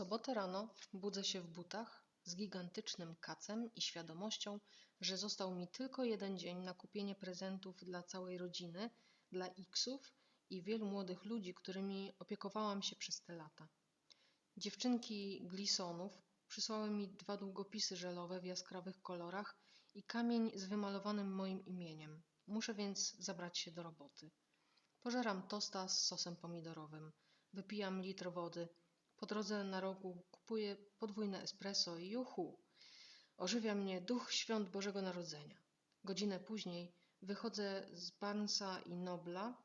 sobotę rano budzę się w butach z gigantycznym kacem i świadomością, że został mi tylko jeden dzień na kupienie prezentów dla całej rodziny, dla Xów i wielu młodych ludzi, którymi opiekowałam się przez te lata. Dziewczynki Glisonów przysłały mi dwa długopisy żelowe w jaskrawych kolorach i kamień z wymalowanym moim imieniem. Muszę więc zabrać się do roboty. Pożeram tosta z sosem pomidorowym. Wypijam litr wody. Po drodze na rogu kupuję podwójne espresso i juhu. Ożywia mnie duch świąt Bożego Narodzenia. Godzinę później wychodzę z Barnesa i Nobla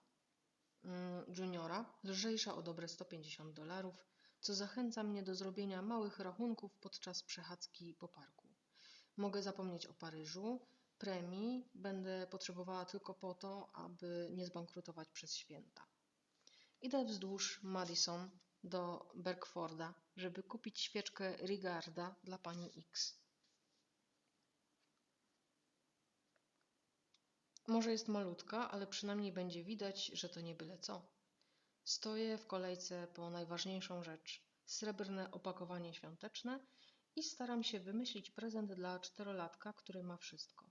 mm, Juniora, lżejsza o dobre 150 dolarów, co zachęca mnie do zrobienia małych rachunków podczas przechadzki po parku. Mogę zapomnieć o Paryżu, premii będę potrzebowała tylko po to, aby nie zbankrutować przez święta. Idę wzdłuż Madison do Berkforda, żeby kupić świeczkę Rigarda dla pani X. Może jest malutka, ale przynajmniej będzie widać, że to nie byle co. Stoję w kolejce po najważniejszą rzecz srebrne opakowanie świąteczne i staram się wymyślić prezent dla czterolatka, który ma wszystko.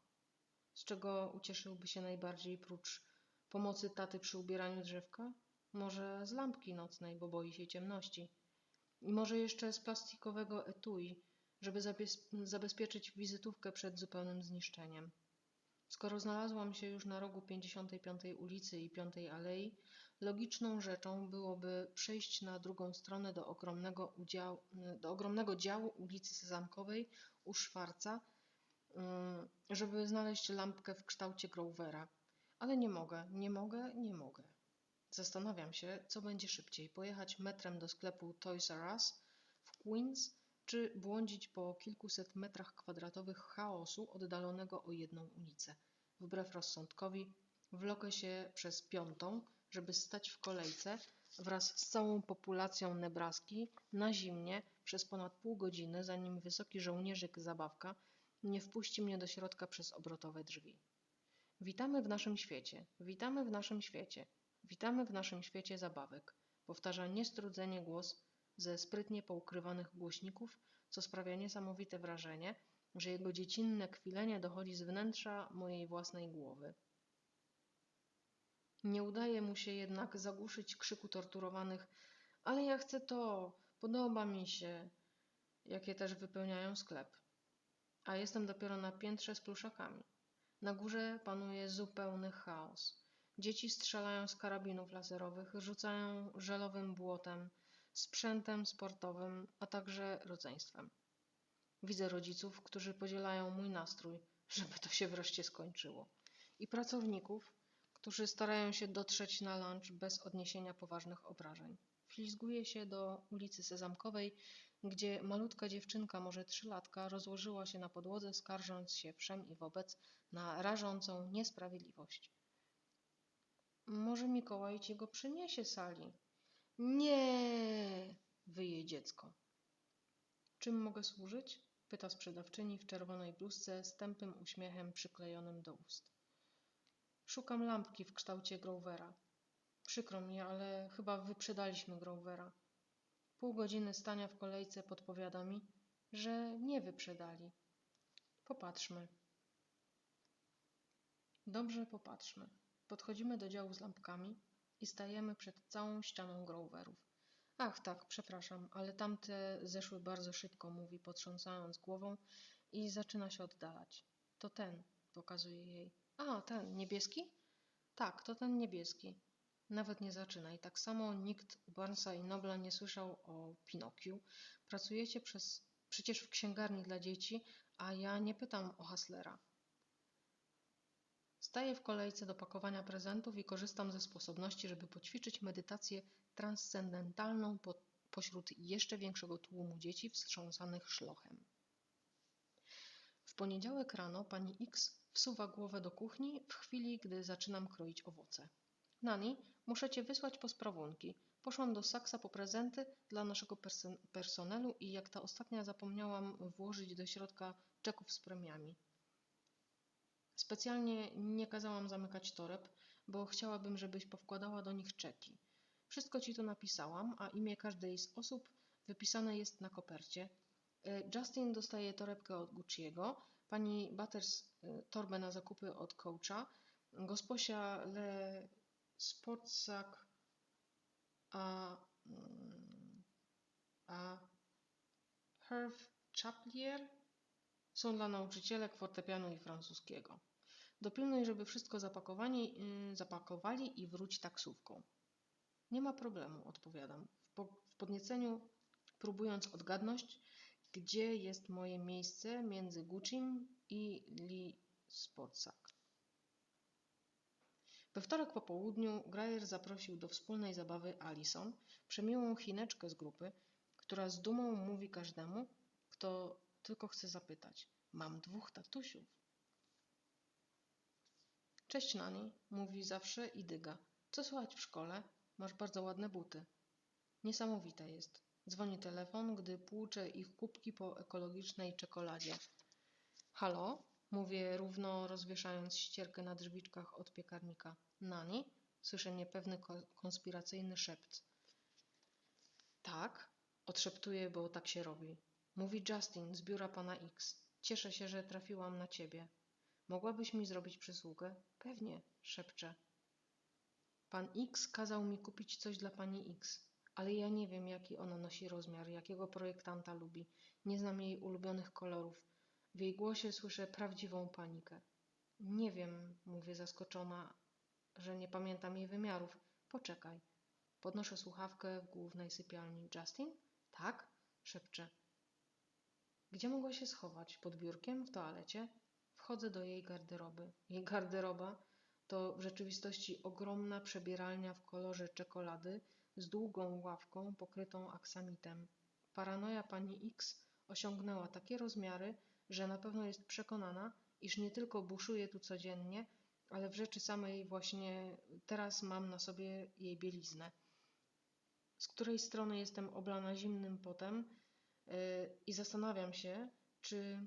Z czego ucieszyłby się najbardziej prócz pomocy taty przy ubieraniu drzewka? Może z lampki nocnej, bo boi się ciemności. I może jeszcze z plastikowego etui, żeby zabez- zabezpieczyć wizytówkę przed zupełnym zniszczeniem. Skoro znalazłam się już na rogu 55 ulicy i 5 alei, logiczną rzeczą byłoby przejść na drugą stronę do ogromnego, do ogromnego działu ulicy Sezamkowej u Szwarca, mm, żeby znaleźć lampkę w kształcie Grovera. Ale nie mogę, nie mogę, nie mogę. Zastanawiam się, co będzie szybciej: pojechać metrem do sklepu Toys R Us w Queens, czy błądzić po kilkuset metrach kwadratowych chaosu oddalonego o jedną ulicę. Wbrew rozsądkowi, wlokę się przez piątą, żeby stać w kolejce wraz z całą populacją Nebraski na zimnie przez ponad pół godziny, zanim wysoki żołnierzyk zabawka nie wpuści mnie do środka przez obrotowe drzwi. Witamy w naszym świecie, witamy w naszym świecie, witamy w naszym świecie zabawek. Powtarza niestrudzenie głos ze sprytnie poukrywanych głośników, co sprawia niesamowite wrażenie, że jego dziecinne kwilenie dochodzi z wnętrza mojej własnej głowy. Nie udaje mu się jednak zagłuszyć krzyku torturowanych, ale ja chcę to, podoba mi się, jakie też wypełniają sklep. A jestem dopiero na piętrze z pluszakami. Na górze panuje zupełny chaos. Dzieci strzelają z karabinów laserowych, rzucają żelowym błotem, sprzętem sportowym, a także rodzeństwem. Widzę rodziców, którzy podzielają mój nastrój, żeby to się wreszcie skończyło. I pracowników, którzy starają się dotrzeć na lunch bez odniesienia poważnych obrażeń. Wślizguję się do ulicy Sezamkowej, gdzie malutka dziewczynka, może trzylatka, rozłożyła się na podłodze, skarżąc się wszem i wobec na rażącą niesprawiedliwość. Może Mikołaj ci go przyniesie, Sali? Nie! wyje dziecko. Czym mogę służyć? pyta sprzedawczyni w czerwonej bluzce z tępym uśmiechem przyklejonym do ust. Szukam lampki w kształcie Grovera. Przykro mi, ale chyba wyprzedaliśmy Grovera. Pół godziny stania w kolejce podpowiada mi, że nie wyprzedali. Popatrzmy. Dobrze, popatrzmy. Podchodzimy do działu z lampkami i stajemy przed całą ścianą Groverów. Ach, tak, przepraszam, ale tamte zeszły bardzo szybko, mówi, potrząsając głową i zaczyna się oddalać. To ten, pokazuje jej. A, ten, niebieski? Tak, to ten niebieski. Nawet nie zaczynaj. Tak samo nikt u Barnesa i Nobla nie słyszał o Pinokiu. Pracujecie przez, przecież w księgarni dla dzieci, a ja nie pytam o Haslera. Staję w kolejce do pakowania prezentów i korzystam ze sposobności, żeby poćwiczyć medytację transcendentalną po, pośród jeszcze większego tłumu dzieci wstrząsanych szlochem. W poniedziałek rano pani X wsuwa głowę do kuchni w chwili, gdy zaczynam kroić owoce. Nani, muszę cię wysłać po sprawunki. Poszłam do Saksa po prezenty dla naszego perso- personelu i jak ta ostatnia zapomniałam włożyć do środka czeków z premiami. Specjalnie nie kazałam zamykać toreb, bo chciałabym, żebyś powkładała do nich czeki. Wszystko ci tu napisałam, a imię każdej z osób Wypisane jest na kopercie. E, Justin dostaje torebkę od Gucci'ego, pani Butters e, torbę na zakupy od Coacha, gosposia Le Sportsac a, mm, a Herve Chaplier są dla nauczycielek fortepianu i francuskiego. Dopilnuj, żeby wszystko zapakowani, yy, zapakowali i wróć taksówką. Nie ma problemu, odpowiadam. W, po, w podnieceniu próbując odgadnąć, gdzie jest moje miejsce między Gucci'm i Lee Sportsac. We wtorek po południu Grajer zaprosił do wspólnej zabawy Alison, przemiłą chineczkę z grupy, która z dumą mówi każdemu, kto tylko chce zapytać. Mam dwóch tatusiów. Cześć Nani, mówi zawsze i dyga. Co słychać w szkole? Masz bardzo ładne buty. Niesamowite jest. Dzwoni telefon, gdy płuczę ich kubki po ekologicznej czekoladzie. Halo? Mówię równo, rozwieszając ścierkę na drzwiczkach od piekarnika. Nani? Słyszę niepewny ko- konspiracyjny szept. Tak? Odszeptuję, bo tak się robi. Mówi Justin z biura pana X. Cieszę się, że trafiłam na ciebie. Mogłabyś mi zrobić przysługę? Pewnie, szepczę. Pan X kazał mi kupić coś dla pani X, ale ja nie wiem, jaki ona nosi rozmiar, jakiego projektanta lubi. Nie znam jej ulubionych kolorów. W jej głosie słyszę prawdziwą panikę. Nie wiem, mówię zaskoczona, że nie pamiętam jej wymiarów. Poczekaj. Podnoszę słuchawkę w głównej sypialni. Justin? Tak? Szepczę. Gdzie mogła się schować? Pod biurkiem? W toalecie? Wchodzę do jej garderoby. Jej garderoba to w rzeczywistości ogromna przebieralnia w kolorze czekolady z długą ławką pokrytą aksamitem. Paranoja pani X osiągnęła takie rozmiary, że na pewno jest przekonana, iż nie tylko buszuje tu codziennie, ale w rzeczy samej właśnie teraz mam na sobie jej bieliznę. Z której strony jestem oblana zimnym potem i zastanawiam się, czy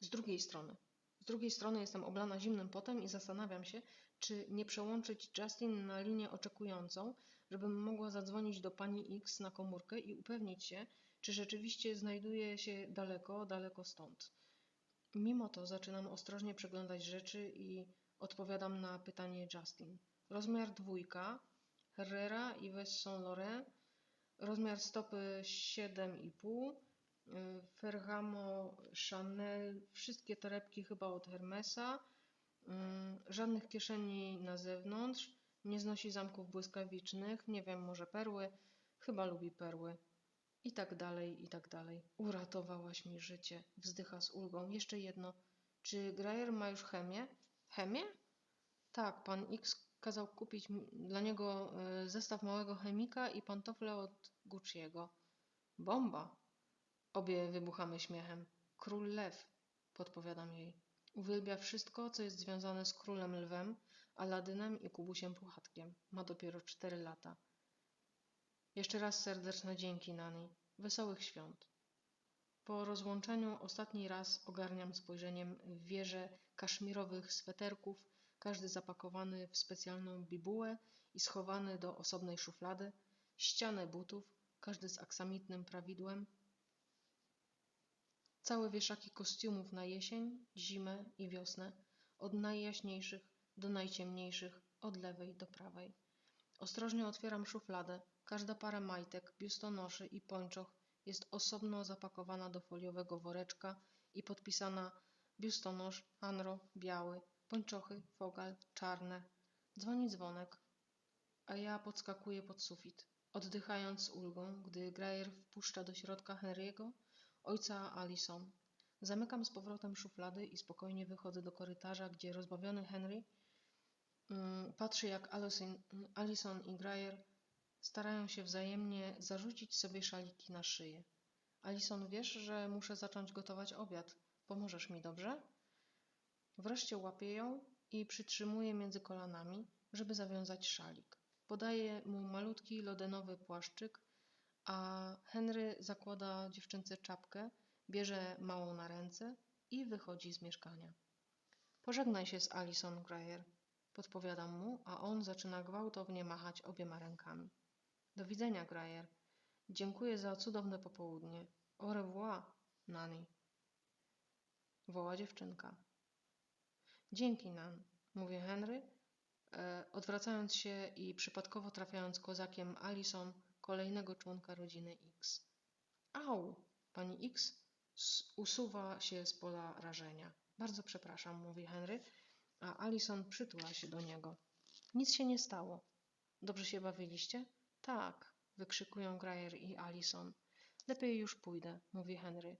z drugiej strony. Z drugiej strony jestem oblana zimnym potem i zastanawiam się, czy nie przełączyć Justin na linię oczekującą, żebym mogła zadzwonić do pani X na komórkę i upewnić się, czy rzeczywiście znajduje się daleko, daleko stąd. Mimo to zaczynam ostrożnie przeglądać rzeczy i odpowiadam na pytanie Justin. Rozmiar dwójka, Herrera i Yves Saint Laurent, rozmiar stopy 7,5, y, Ferragamo, Chanel, wszystkie torebki chyba od Hermesa, y, żadnych kieszeni na zewnątrz, nie znosi zamków błyskawicznych, nie wiem, może perły, chyba lubi perły. I tak dalej, i tak dalej. Uratowałaś mi życie, wzdycha z ulgą. Jeszcze jedno. Czy Grajer ma już chemię? Chemię? Tak, pan X kazał kupić dla niego y, zestaw małego chemika i pantofle od Gucci'ego. Bomba! Obie wybuchamy śmiechem. Król lew, podpowiadam jej. Uwielbia wszystko, co jest związane z królem lwem, Aladynem i Kubusiem Puchatkiem. Ma dopiero cztery lata. Jeszcze raz serdeczne dzięki, Nani. Wesołych świąt. Po rozłączeniu ostatni raz ogarniam spojrzeniem wieże kaszmirowych sweterków, każdy zapakowany w specjalną bibułę i schowany do osobnej szuflady, ścianę butów, każdy z aksamitnym prawidłem, całe wieszaki kostiumów na jesień, zimę i wiosnę, od najjaśniejszych do najciemniejszych, od lewej do prawej. Ostrożnie otwieram szufladę. Każda para majtek, biustonoszy i pończoch jest osobno zapakowana do foliowego woreczka i podpisana biustonosz, anro, biały, pończochy, fogal, czarne. Dzwoni dzwonek, a ja podskakuję pod sufit, oddychając z ulgą, gdy Grajer wpuszcza do środka Henry'ego, ojca Alison. Zamykam z powrotem szuflady i spokojnie wychodzę do korytarza, gdzie rozbawiony Henry mm, patrzy jak Alison, i Grajer starają się wzajemnie zarzucić sobie szaliki na szyję. Alison, wiesz, że muszę zacząć gotować obiad. Pomożesz mi, dobrze? Wreszcie łapię ją i przytrzymuję między kolanami, żeby zawiązać szalik. Podaję mu malutki lodenowy płaszczyk, a Henry zakłada dziewczęce czapkę, bierze małą na ręce i wychodzi z mieszkania. Pożegnaj się z Alison Greyer, podpowiadam mu, a on zaczyna gwałtownie machać obiema rękami. Do widzenia, Greyer. Dziękuję za cudowne popołudnie. Au revoir, Nani. Woła dziewczynka. Dzięki, Nan, mówi Henry, e, odwracając się i przypadkowo trafiając kozakiem Alison, kolejnego członka rodziny X. Au! Pani X usuwa się z pola rażenia. Bardzo przepraszam, mówi Henry, a Alison przytula się do niego. Nic się nie stało. Dobrze się bawiliście? Tak, wykrzykują Grayer i Alison. Lepiej już pójdę, mówi Henry.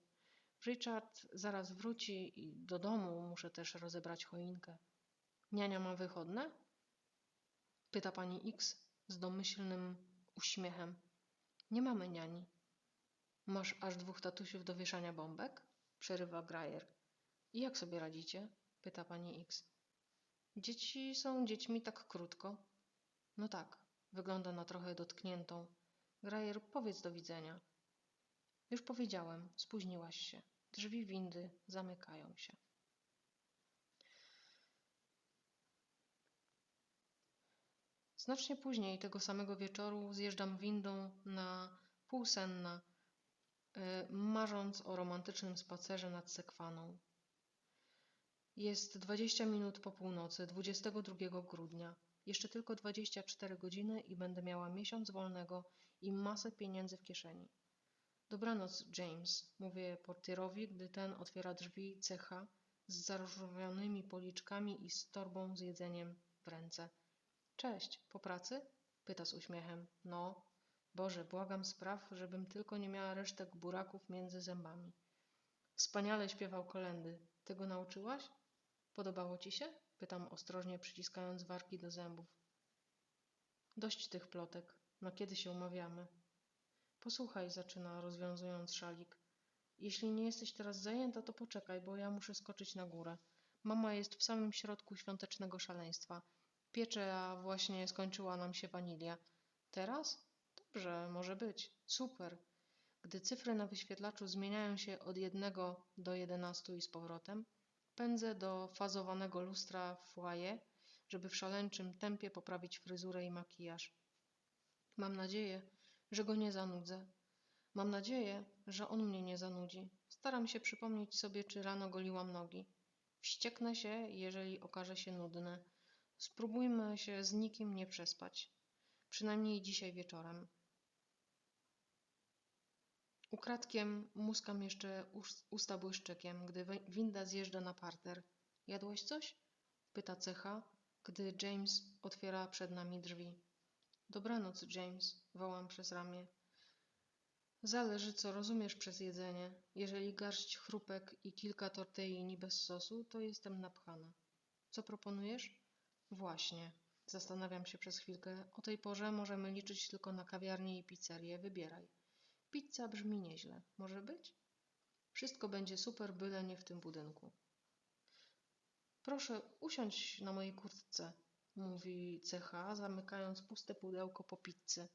Richard zaraz wróci i do domu muszę też rozebrać choinkę. Niania ma wychodne? Pyta pani X z domyślnym uśmiechem. Nie mamy niani. Masz aż dwóch tatusiów do wieszania bombek? Przerywa Grajer. I jak sobie radzicie? Pyta pani X. Dzieci są dziećmi tak krótko. No tak, wygląda na trochę dotkniętą. Grajer, powiedz do widzenia. Już powiedziałem, spóźniłaś się. Drzwi windy zamykają się. Znacznie później tego samego wieczoru zjeżdżam windą na półsenna, y, marząc o romantycznym spacerze nad Sekwaną. Jest 20 minut po północy 22 grudnia. Jeszcze tylko 24 godziny i będę miała miesiąc wolnego i masę pieniędzy w kieszeni. Dobranoc, James, mówię portierowi, gdy ten otwiera drzwi cecha z zaróżowionymi policzkami i z torbą z jedzeniem w ręce. Cześć, po pracy? Pyta z uśmiechem. No, Boże, błagam spraw, żebym tylko nie miała resztek buraków między zębami. Wspaniale śpiewał kolendy. Ty go nauczyłaś? Podobało ci się? Pytam ostrożnie, przyciskając wargi do zębów. Dość tych plotek. Na kiedy się umawiamy? Posłuchaj, zaczyna, rozwiązując szalik. Jeśli nie jesteś teraz zajęta, to poczekaj, bo ja muszę skoczyć na górę. Mama jest w samym środku świątecznego szaleństwa. Piecze, a właśnie skończyła nam się wanilia. Teraz? Dobrze, może być. Super. Gdy cyfry na wyświetlaczu zmieniają się od jednego do jedenastu i z powrotem, pędzę do fazowanego lustra w foyer, żeby w szaleńczym tempie poprawić fryzurę i makijaż. Mam nadzieję, że go nie zanudzę. Mam nadzieję, że on mnie nie zanudzi. Staram się przypomnieć sobie, czy rano goliłam nogi. Wścieknę się, jeżeli okaże się nudne. Spróbujmy się z nikim nie przespać. Przynajmniej dzisiaj wieczorem. Ukradkiem muskam jeszcze ust- usta błyszczykiem, gdy wi- winda zjeżdża na parter. Jadłeś coś? Pyta cecha, gdy James otwiera przed nami drzwi. Dobranoc, James, wołam przez ramię. Zależy, co rozumiesz przez jedzenie. Jeżeli garść chrupek i kilka tortellini bez sosu, to jestem napchana. Co proponujesz? Właśnie. Zastanawiam się przez chwilkę. O tej porze możemy liczyć tylko na kawiarnię i pizzerię. Wybieraj. Pizza brzmi nieźle. Może być? Wszystko będzie super, byle nie w tym budynku. Proszę, usiądź na mojej kurtce, mówi cecha, zamykając puste pudełko po pizzy.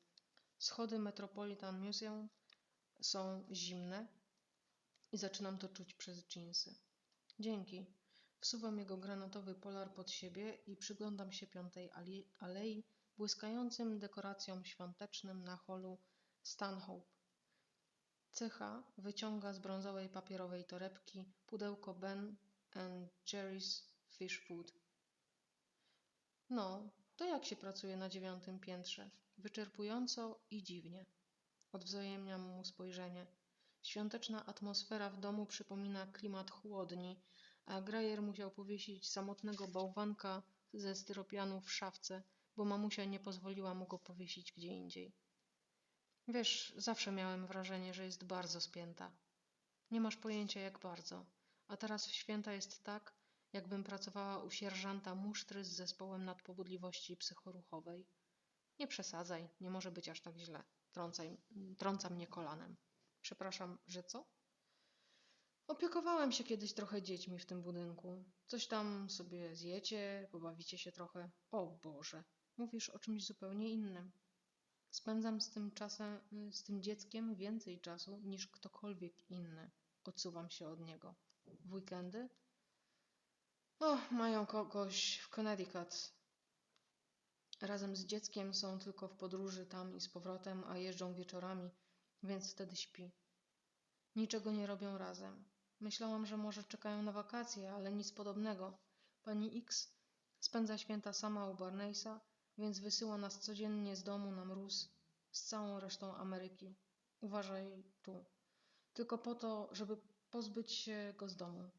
Schody Metropolitan Museum są zimne i zaczynam to czuć przez dżinsy. Dzięki. Wsuwam jego granatowy polar pod siebie i przyglądam się piątej alei błyskającym dekoracjom świątecznym na holu Stanhope. Cecha wyciąga z brązowej papierowej torebki pudełko Ben and Jerry's Fish Food. No, to jak się pracuje na dziewiątym piętrze? Wyczerpująco i dziwnie. Odwzajemniam mu spojrzenie. Świąteczna atmosfera w domu przypomina klimat chłodni, a Grajer musiał powiesić samotnego bałwanka ze styropianu w szafce, bo mamusia nie pozwoliła mu go powiesić gdzie indziej. Wiesz, zawsze miałem wrażenie, że jest bardzo spięta. Nie masz pojęcia jak bardzo. A teraz w święta jest tak, jakbym pracowała u sierżanta musztry z zespołem nadpobudliwości psychoruchowej. Nie przesadzaj, nie może być aż tak źle. Trącaj, trąca mnie kolanem. Przepraszam, że co? Opiekowałem się kiedyś trochę dziećmi w tym budynku. Coś tam sobie zjecie, pobawicie się trochę. O Boże, mówisz o czymś zupełnie innym. Spędzam z tym czasem, z tym dzieckiem więcej czasu niż ktokolwiek inny. Odsuwam się od niego. W weekendy? O, mają kogoś w Connecticut. Razem z dzieckiem są tylko w podróży tam i z powrotem, a jeżdżą wieczorami więc wtedy śpi. Niczego nie robią razem. Myślałam, że może czekają na wakacje, ale nic podobnego. Pani X spędza święta sama u Barneysa, więc wysyła nas codziennie z domu na mróz z całą resztą Ameryki. Uważaj tu. Tylko po to, żeby pozbyć się go z domu.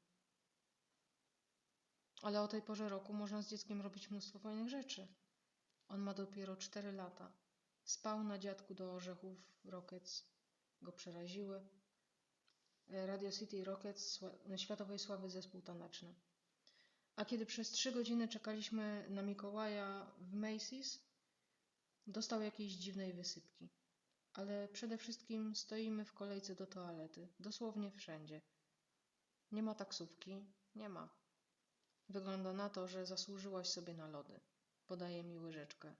Ale o tej porze roku można z dzieckiem robić mnóstwo fajnych rzeczy. On ma dopiero 4 lata. Spał na dziadku do orzechów Rockets. Go przeraziły. Radio City Rockets, światowej sławy zespół taneczny. A kiedy przez trzy godziny czekaliśmy na Mikołaja w Macy's, dostał jakiejś dziwnej wysypki. Ale przede wszystkim stoimy w kolejce do toalety, dosłownie wszędzie. Nie ma taksówki, nie ma. Wygląda na to, że zasłużyłaś sobie na lody. Podaje mi łyżeczkę.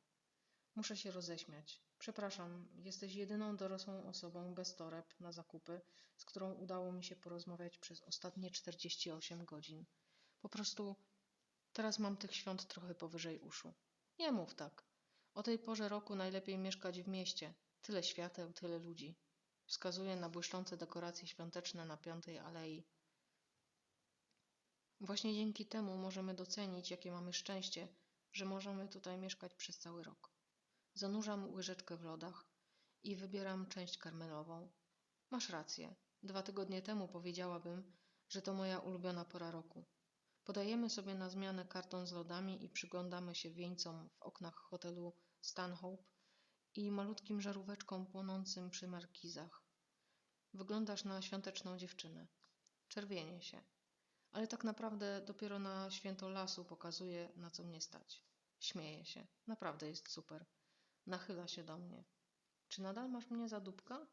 Muszę się roześmiać. Przepraszam, jesteś jedyną dorosłą osobą bez toreb na zakupy, z którą udało mi się porozmawiać przez ostatnie 48 godzin. Po prostu teraz mam tych świąt trochę powyżej uszu. Nie mów tak. O tej porze roku najlepiej mieszkać w mieście. Tyle świateł, tyle ludzi. Wskazuje na błyszczące dekoracje świąteczne na Piątej Alei. Właśnie dzięki temu możemy docenić, jakie mamy szczęście, że możemy tutaj mieszkać przez cały rok. Zanurzam łyżeczkę w lodach i wybieram część karmelową. Masz rację. Dwa tygodnie temu powiedziałabym, że to moja ulubiona pora roku. Podajemy sobie na zmianę karton z lodami i przyglądamy się wieńcom w oknach hotelu Stanhope i malutkim żaróweczkom płonącym przy markizach. Wyglądasz na świąteczną dziewczynę. Czerwienie się. Ale tak naprawdę dopiero na święto lasu pokazuje, na co mnie stać. Śmieje się. Naprawdę jest super. Nachyla się do mnie. Czy nadal masz mnie za dupka?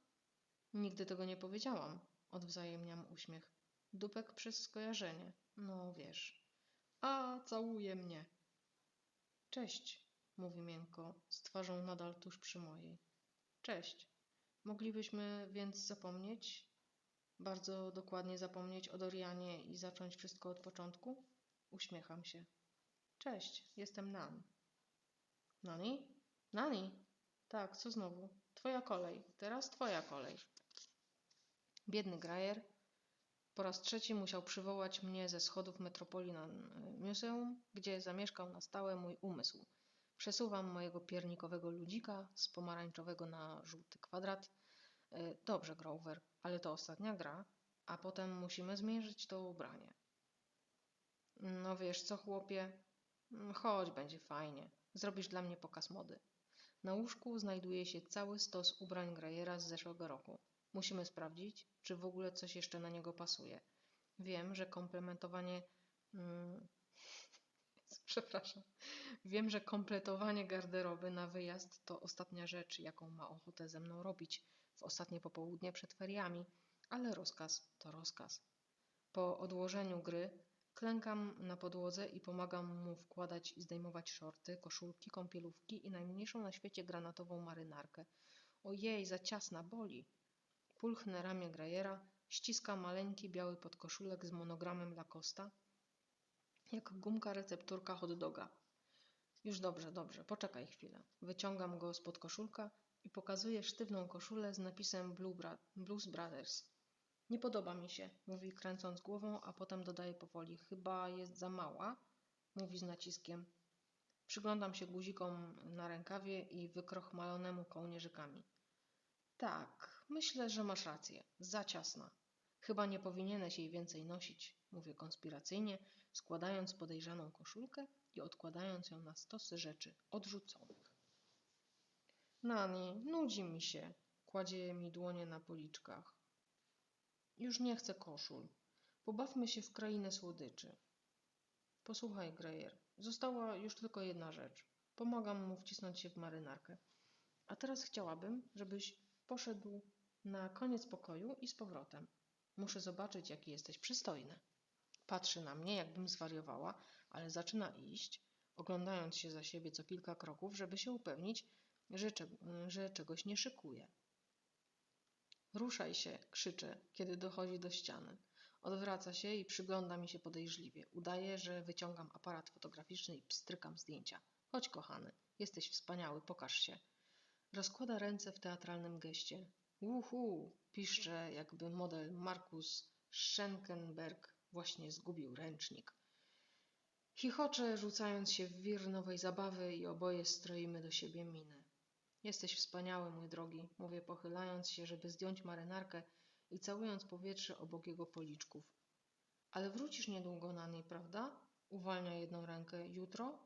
Nigdy tego nie powiedziałam. Odwzajemniam uśmiech. Dupek przez skojarzenie. No wiesz. A, całuje mnie. Cześć, mówi miękko, z twarzą nadal tuż przy mojej. Cześć. Moglibyśmy więc zapomnieć, bardzo dokładnie zapomnieć o Dorianie i zacząć wszystko od początku? Uśmiecham się. Cześć, jestem Nan. Nani? Nani? Tak, co znowu? Twoja kolej. Teraz twoja kolej. Biedny Grajer po raz trzeci musiał przywołać mnie ze schodów Metropolitan Museum, gdzie zamieszkał na stałe mój umysł. Przesuwam mojego piernikowego ludzika z pomarańczowego na żółty kwadrat. E, Dobrze, Grover, ale to ostatnia gra, a potem musimy zmierzyć to ubranie. No wiesz co, chłopie? Mm, Chodź, będzie fajnie. Zrobisz dla mnie pokaz mody. Na łóżku znajduje się cały stos ubrań Grajera z zeszłego roku. Musimy sprawdzić, czy w ogóle coś jeszcze na niego pasuje. Wiem, że komplementowanie. Mm, przepraszam. Wiem, że kompletowanie garderoby na wyjazd to ostatnia rzecz, jaką ma ochotę ze mną robić w ostatnie popołudnie przed feriami, ale rozkaz to rozkaz. Po odłożeniu gry klękam na podłodze i pomagam mu wkładać i zdejmować shorty, koszulki, kąpielówki i najmniejszą na świecie granatową marynarkę. Ojej, za ciasna, boli. Pulchnę ramię Grajera, ściska maleńki biały podkoszulek z monogramem Lacosta, jak gumka recepturka hot doga. Już dobrze, dobrze, poczekaj chwilę. Wyciągam go spod koszulka i pokazuję sztywną koszulę z napisem Blues Brothers. Nie podoba mi się, mówi kręcąc głową, a potem dodaje powoli. Chyba jest za mała, mówi z naciskiem. Przyglądam się guzikom na rękawie i wykrochmalonemu kołnierzykami. Tak, myślę, że masz rację. Za ciasna. Chyba nie powinieneś jej więcej nosić, mówię konspiracyjnie, składając podejrzaną koszulkę i odkładając ją na stosy rzeczy odrzuconych. Nani, nudzi mi się, kładzie mi dłonie na policzkach. Już nie chcę koszul. Pobawmy się w krainę słodyczy. Posłuchaj, Greyer, została już tylko jedna rzecz. Pomagam mu wcisnąć się w marynarkę. A teraz chciałabym, żebyś poszedł na koniec pokoju i z powrotem. Muszę zobaczyć, jaki jesteś przystojny. Patrzy na mnie, jakbym zwariowała, ale zaczyna iść, oglądając się za siebie co kilka kroków, żeby się upewnić, że, że czegoś nie szykuje. Ruszaj się, krzyczę, kiedy dochodzi do ściany. Odwraca się i przygląda mi się podejrzliwie. Udaje, że wyciągam aparat fotograficzny i pstrykam zdjęcia. Chodź, kochany, jesteś wspaniały, pokaż się. Rozkłada ręce w teatralnym geście. Uhu, piszcze, jakby model Markus Schenkenberg właśnie zgubił ręcznik. Chichocze, rzucając się w wir nowej zabawy i oboje stroimy do siebie miny. Jesteś wspaniały, mój drogi, mówię pochylając się, żeby zdjąć marynarkę i całując powietrze obok jego policzków. Ale wrócisz niedługo na niej, prawda? Uwalnia jedną rękę. Jutro?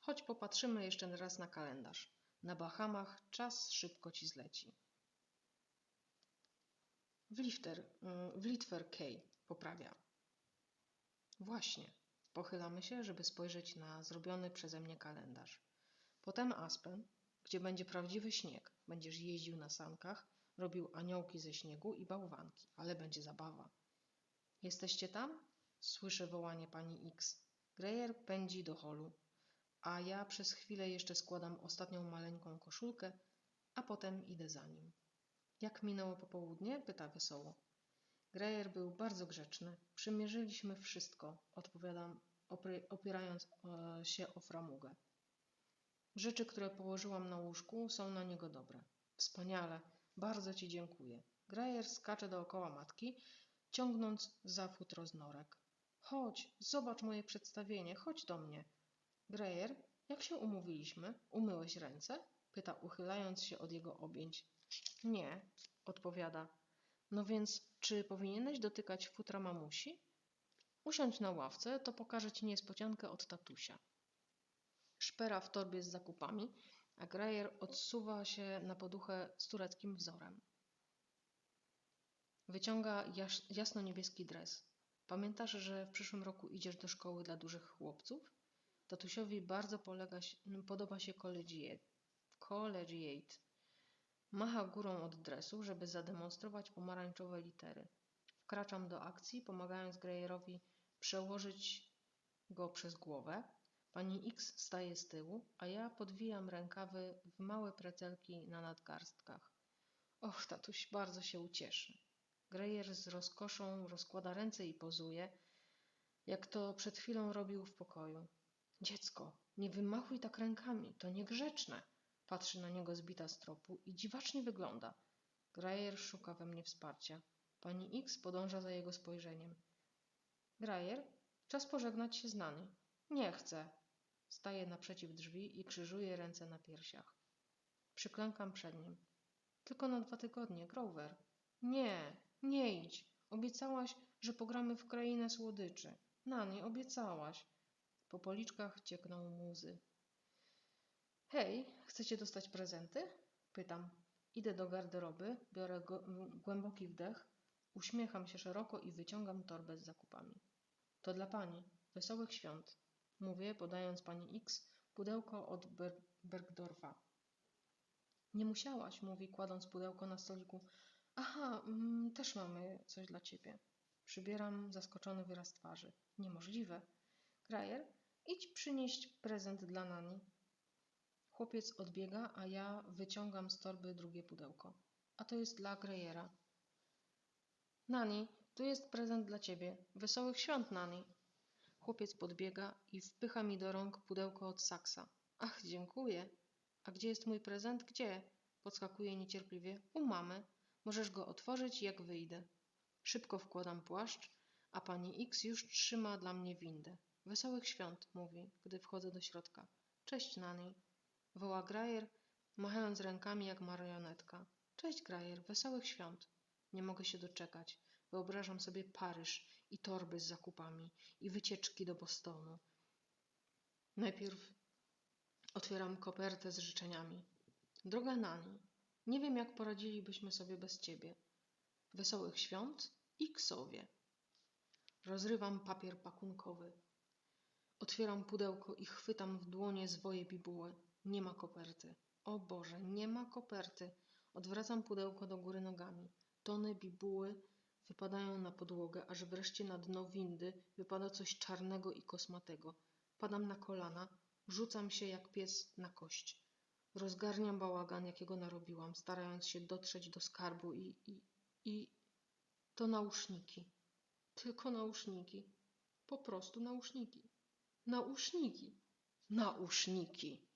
Chodź popatrzymy jeszcze raz na kalendarz. Na Bahamach czas szybko ci zleci. W Lifter, w Litfer Key poprawia. Właśnie. Pochylamy się, żeby spojrzeć na zrobiony przeze mnie kalendarz. Potem Aspen, gdzie będzie prawdziwy śnieg. Będziesz jeździł na sankach, robił aniołki ze śniegu i bałwanki, ale będzie zabawa. Jesteście tam? Słyszę wołanie pani X. Greyer pędzi do holu, a ja przez chwilę jeszcze składam ostatnią maleńką koszulkę, a potem idę za nim. Jak minęło popołudnie? pyta wesoło. Greyer był bardzo grzeczny. Przymierzyliśmy wszystko, odpowiadam, opierając e, się o framugę. Rzeczy, które położyłam na łóżku, są na niego dobre. Wspaniale, bardzo ci dziękuję. Greyer skacze dookoła matki, ciągnąc za futro z norek. Chodź, zobacz moje przedstawienie, chodź do mnie. Greyer, jak się umówiliśmy? Umyłeś ręce? Pyta, uchylając się od jego objęć. Nie, odpowiada. No więc, czy powinieneś dotykać futra mamusi? Usiądź na ławce, to pokażę ci niespodziankę od tatusia. Szpera w torbie z zakupami, a Greyer odsuwa się na poduchę z tureckim wzorem. Wyciąga jas jasno-niebieski dres. Pamiętasz, że w przyszłym roku idziesz do szkoły dla dużych chłopców? Tatusiowi bardzo polega, podoba się collegiate. collegiate. Macha górą od dresu, żeby zademonstrować pomarańczowe litery. Wkraczam do akcji, pomagając Greyerowi przełożyć go przez głowę. Pani X staje z tyłu, a ja podwijam rękawy w małe precelki na nadgarstkach. Och, tatuś bardzo się ucieszy. Greyer z rozkoszą rozkłada ręce i pozuje, jak to przed chwilą robił w pokoju. Dziecko, nie wymachuj tak rękami, to niegrzeczne. Patrzy na niego zbita z tropu i dziwacznie wygląda. Grajer szuka we mnie wsparcia. Pani X podąża za jego spojrzeniem. Grajer, czas pożegnać się z Nany. Nie chcę. Staje naprzeciw drzwi i krzyżuje ręce na piersiach. Przyklękam przed nim. Tylko na dwa tygodnie, Grover. Nie, nie idź. Obiecałaś, że pogramy w krainę słodyczy. Nani, obiecałaś. Po policzkach ciekną łzy. Hej, chcecie dostać prezenty? Pytam. Idę do garderoby, biorę głęboki wdech, uśmiecham się szeroko i wyciągam torbę z zakupami. To dla pani. Wesołych świąt. Mówię, podając pani X pudełko od Ber Bergdorfa. Nie musiałaś, mówi, kładąc pudełko na stoliku. Aha, mm, też mamy coś dla ciebie. Przybieram zaskoczony wyraz twarzy. Niemożliwe. Krajer, idź przynieść prezent dla Nani. Chłopiec odbiega, a ja wyciągam z torby drugie pudełko. A to jest dla Grejera. Nani, tu jest prezent dla ciebie. Wesołych świąt, Nani. Chłopiec podbiega i wpycha mi do rąk pudełko od saksa. Ach, dziękuję. A gdzie jest mój prezent? Gdzie? Podskakuje niecierpliwie. U mamy. Możesz go otworzyć, jak wyjdę. Szybko wkładam płaszcz, a pani X już trzyma dla mnie windę. Wesołych świąt, mówi, gdy wchodzę do środka. Cześć, Nani woła Grajer, machając rękami jak marionetka. Cześć, Grajer, wesołych świąt. Nie mogę się doczekać. Wyobrażam sobie Paryż i torby z zakupami i wycieczki do Bostonu. Najpierw otwieram kopertę z życzeniami. Droga Nani, nie wiem jak poradzilibyśmy sobie bez ciebie. Wesołych świąt i ksowie. Rozrywam papier pakunkowy. Otwieram pudełko i chwytam w dłonie zwoje bibuły. Nie ma koperty. O Boże, nie ma koperty. Odwracam pudełko do góry nogami. Tony bibuły wypadają na podłogę, aż wreszcie na dno windy wypada coś czarnego i kosmatego. Padam na kolana, rzucam się jak pies na kość. Rozgarniam bałagan, jakiego narobiłam, starając się dotrzeć do skarbu i, i, i... To nauszniki. Tylko nauszniki. Po prostu nauszniki. Nauszniki. Nauszniki.